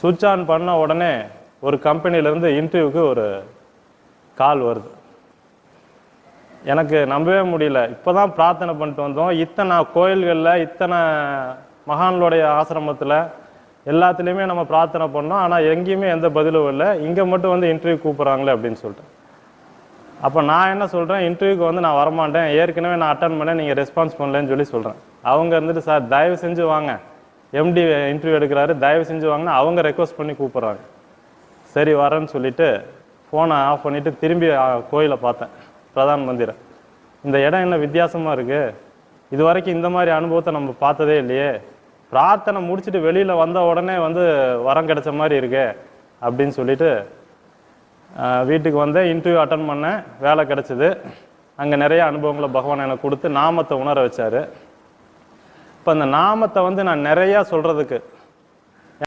சுவிட்ச் ஆன் பண்ண உடனே ஒரு கம்பெனிலேருந்து இன்டர்வியூக்கு ஒரு கால் வருது. எனக்கு நம்பவே முடியல. இப்போ தான் பிரார்த்தனை பண்ணிட்டு வந்தோம். இத்தனை கோயில்களில் இத்தனை மகான்களுடைய ஆசிரமத்தில் எல்லாத்துலேயுமே நம்ம பிரார்த்தனை பண்ணோம். ஆனால் எங்கேயுமே எந்த பதிலும் இல்லை. இங்கே மட்டும் வந்து இன்டர்வியூ கூப்பிட்றாங்களே அப்படின்னு சொல்லிட்டு. அப்போ நான் என்ன சொல்கிறேன் இன்டர்வியூக்கு வந்து நான் வரமாட்டேன். ஏற்கனவே நான் அட்டன் பண்ணேன். நீங்கள் ரெஸ்பான்ஸ் பண்ணலன்னு சொல்லி சொல்கிறேன் அவங்க இருந்துட்டு சார் தயவு செஞ்சு வாங்க. எம்டி இன்டர்வியூ எடுக்கிறாரு. தயவு செஞ்சு வாங்கினா அவங்க ரெக்வஸ்ட் பண்ணி கூப்பிட்றாங்க. சரி வரேன்னு சொல்லிட்டு ஃபோனை ஆஃப் பண்ணிவிட்டு திரும்பி கோயிலை பார்த்தேன். பிரதான் மந்திரை. இந்த இடம் என்ன வித்தியாசமாக இருக்குது இது வரைக்கும் இந்த மாதிரி அனுபவத்தை நம்ம பார்த்ததே இல்லையே. பிரார்த்தனை முடிச்சுட்டு வெளியில் வந்த உடனே வந்து வரம் கிடைச்ச மாதிரி இருக்கே அப்படின்னு சொல்லிட்டு வீட்டுக்கு வந்தேன் இன்டர்வியூ அட்டன் பண்ணேன். வேலை கிடச்சிது. அங்கே நிறைய அனுபவங்களை பகவான் எனக்கு கொடுத்து நாமத்தை உணர வச்சார். இப்போ அந்த நாமத்தை வந்து நான் நிறையா சொல்கிறதுக்கு